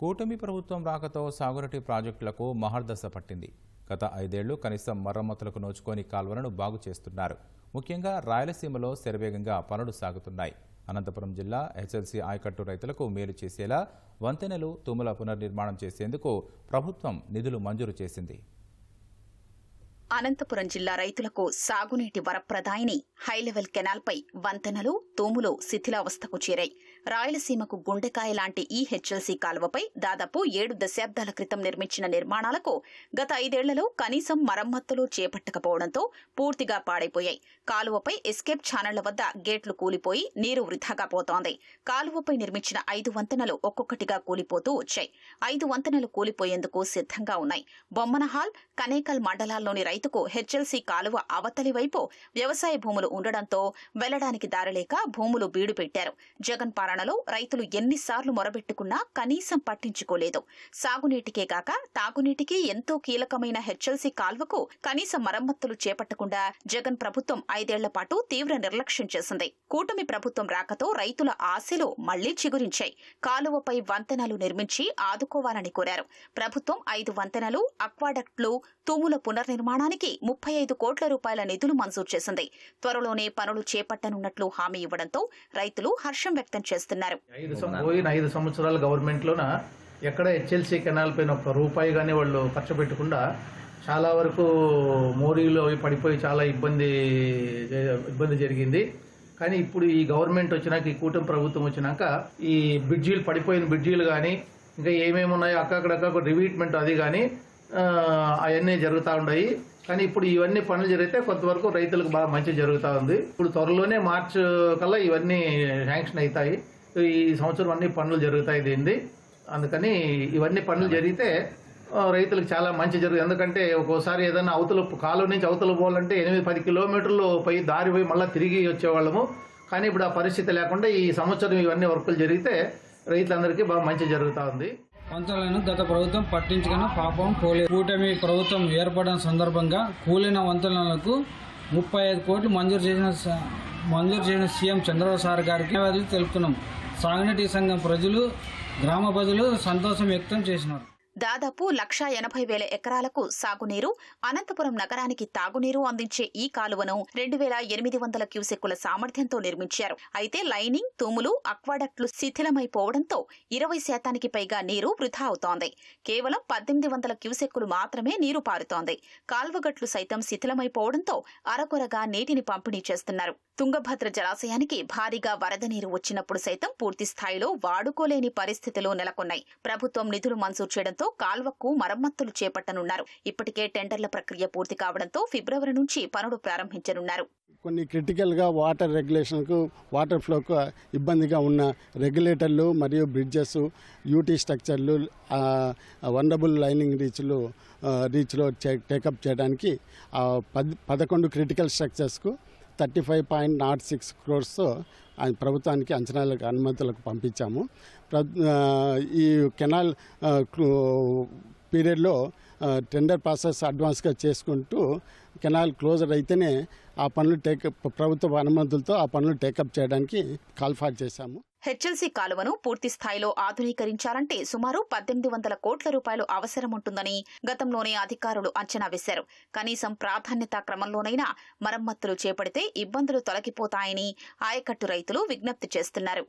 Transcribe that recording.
కూటమి ప్రభుత్వం రాకతో సాగునీటి ప్రాజెక్టులకు మహర్దశ పట్టింది. గత ఐదేళ్ళు కనీసం మరమ్మతులకు నోచుకొని కాల్వలను బాగు చేస్తున్నారు. ముఖ్యంగా రాయలసీమలో శరవేగంగా పనులు సాగుతున్నాయి. అనంతపురం జిల్లా హెచ్ఎల్సీ ఆయకట్టు రైతులకు మేలు చేసేలా వంతెనలు తుమ్ముల పునర్నిర్మాణం చేసేందుకు ప్రభుత్వం నిధులు మంజూరు చేసింది. అనంతపురం జిల్లా రైతులకు సాగునీటి వరప్రదాయిని హైలెవెల్ కెనాల్పై వంతెనలు తూములు శిథిలావస్థకు చేరాయి. రాయలసీమకు గుండెకాయ లాంటి ఈ హెచ్ఎల్సీ కాలువపై దాదాపు ఏడు దశాబ్దాల క్రితం నిర్మించిన నిర్మాణాలకు గత ఐదేళ్ళలో కనీసం మరమ్మతులు చేపట్టకపోవడంతో పూర్తిగా పాడైపోయాయి. కాలువపై ఎస్కేప్ ఛానళ్ళ వద్ద గేట్లు కూలిపోయి నీరు వృధాగా పోతోంది. కాలువపై నిర్మించిన ఐదు వంతెనలు ఒక్కొక్కటిగా కూలిపోతూ వచ్చాయి. ఐదు వంతెనలు కూలిపోయేందుకు సిద్ధంగా ఉన్నాయి. బొమ్మనహాల్ కనేకల్ మండలాల్లోని రైతుకు హెచ్ఎల్సీ కాలువ అవతలి వైపు వ్యవసాయ భూములు ఉండడంతో వెళ్ళడానికి దారిలేక భూములు బీడు పెట్టారు. జగన్ పాలనలో రైతులు ఎన్నిసార్లు మొరబెట్టుకున్నా కనీసం పట్టించుకోలేదు. సాగునీటికే కాక తాగునీటికి ఎంతో కీలకమైన హెచ్ఎల్సీ కాల్వకు కనీస మరమ్మతులు చేపట్టకుండా జగన్ ప్రభుత్వం ఐదేళ్ళ పాటు తీవ్ర నిర్లక్ష్యం చేసింది. కూటమి ప్రభుత్వం రాకతో రైతుల ఆశలు మళ్ళీ చిగురించాయి. కాలువపై వంతెనలు నిర్మించి ఆదుకోవాలని కోరారు. ప్రభుత్వం ఐదు వంతెనలు అక్వాడక్ట్లు తూముల నిర్మాణానికి ముప్పై ఐదు కోట్ల రూపాయల నిధులు మంజూరు చేసింది. త్వరలోనే పనులు చేపట్టనున్నట్లు హామీ ఇవ్వడంతో రైతులు హర్షం వ్యక్తం చేస్తున్నారు. ఐదు సం- పోయిన ఐదు ఎక్కడ హెచ్ఎల్సీ కెనాల్ పైన ఒక్క రూపాయి కానీ వాళ్ళు ఖర్చు పెట్టకుండా చాలా వరకు మోరీలో అవి పడిపోయి చాలా ఇబ్బంది ఇబ్బంది జరిగింది. కానీ ఇప్పుడు ఈ గవర్నమెంట్ వచ్చినాక ఈ కూటమి ప్రభుత్వం వచ్చినాక ఈ బ్రిడ్జీలు పడిపోయిన బ్రిడ్జీలు కానీ ఇంకా ఏమేమి ఉన్నాయో అక్కడక్కడ రివీట్మెంట్ అది కానీ అవన్నీ జరుగుతూ ఉన్నాయి కానీ ఇప్పుడు ఇవన్నీ పనులు జరిగితే కొంతవరకు రైతులకు బాగా మంచి జరుగుతూ ఉంది. ఇప్పుడు త్వరలోనే మార్చ్ కల్లా ఇవన్నీ శాంక్షన్ అవుతాయి. ఈ సంవత్సరం అన్ని పనులు జరుగుతాయి దీనిది. అందుకని ఇవన్నీ పనులు జరిగితే రైతులకు చాలా మంచి జరుగుతుంది ఎందుకంటే ఒక్కోసారి ఏదైనా అవతల కాలువ నుంచి అవతల పోవాలంటే ఎనిమిది పది కిలోమీటర్లు పోయి దారి పోయి మళ్ళీ తిరిగి వచ్చేవాళ్ళము. కానీ ఇప్పుడు ఆ పరిస్థితి లేకుండా ఈ సంవత్సరం ఇవన్నీ వర్కులు జరిగితే రైతులందరికీ బాగా మంచి జరుగుతూ ఉంది. వంతెనలను గత ప్రభుత్వం పట్టించుకున్న పాపం పోలేదు. కూటమి ప్రభుత్వం ఏర్పడిన సందర్భంగా కూలిన వంతెనలకు ముప్పై ఐదు కోట్లు మంజూరు చేసిన మంజూరు చేసిన సీఎం చంద్రబాబు సార్ గారికి ధన్యవాదాలు తెలుపుతున్నాం. సాగునీటి సంఘం ప్రజలు గ్రామ ప్రజలు సంతోషం వ్యక్తం చేసినారు. దాదాపు లక్షా ఎనభై వేల ఎకరాలకు సాగునీరు అనంతపురం నగరానికి తాగునీరు అందించే ఈ కాలువను రెండు వేల ఎనిమిది వందల క్యూసెక్కుల సామర్థ్యంతో నిర్మించారు. అయితే లైనింగ్ తూములు అక్వాడక్ట్లు శిథిలమైపోవడంతో ఇరవై శాతానికి పైగా నీరు వృధా అవుతోంది. కేవలం పద్దెనిమిది వందల క్యూసెక్కులు మాత్రమే నీరు పారుతోంది. కాల్వగట్లు సైతం శిథిలమైపోవడంతో అరకొరగా నీటిని పంపిణీ చేస్తున్నారు. తుంగభద్ర జలాశయానికి భారీగా వరద నీరు వచ్చినప్పుడు సైతం పూర్తి స్థాయిలో వాడుకోలేని పరిస్థితులు నెలకొన్నాయి. ప్రభుత్వం నిధులు మంజూరు చేయడంతో కాల్వకు మరమ్మతులు చేపట్టనున్నారు. ఇప్పటికే టెండర్ల ప్రక్రియ పూర్తి కావడంతో ఫిబ్రవరి నుంచి పనులు ప్రారంభించనున్నారు. కొన్ని క్రిటికల్గా వాటర్ రెగ్యులేషన్కు వాటర్ ఫ్లోకు ఇబ్బందిగా ఉన్న రెగ్యులేటర్లు మరియు బ్రిడ్జెస్ యూటీ స్ట్రక్చర్లు వండబుల్ లైనింగ్ రీచ్లు రీచ్లో టేకప్ చేయడానికి పద్ పదకొండు critical స్ట్రక్చర్స్కు thirty five point nought six crores ప్రభుత్వానికి అంచనాలకు అనుమతులకు పంపించాము. ఈ కెనాల్ పీరియడ్లో టెండర్ ప్రాసెస్ అడ్వాన్స్గా చేసుకుంటూ కెనాల్ క్లోజర్ అయితేనే ఆ పనులు టేకప్ ప్రభుత్వ అనుమతులతో ఆ పనులు టేకప్ చేయడానికి కాల్ఫాట్ చేశాము. హెచ్ఎల్సీ కాలువను పూర్తి స్థాయిలో ఆధునీకరించాలంటే సుమారు పద్దెనిమిది వందల కోట్ల రూపాయలు అవసరముంటుందని గతంలోనే అధికారులు అంచనా వేశారు. కనీసం ప్రాధాన్యత క్రమంలోనైనా మరమ్మతులు చేపడితే ఇబ్బందులు తొలగిపోతాయని ఆయకట్టు రైతులు విజ్ఞప్తి చేస్తున్నారు.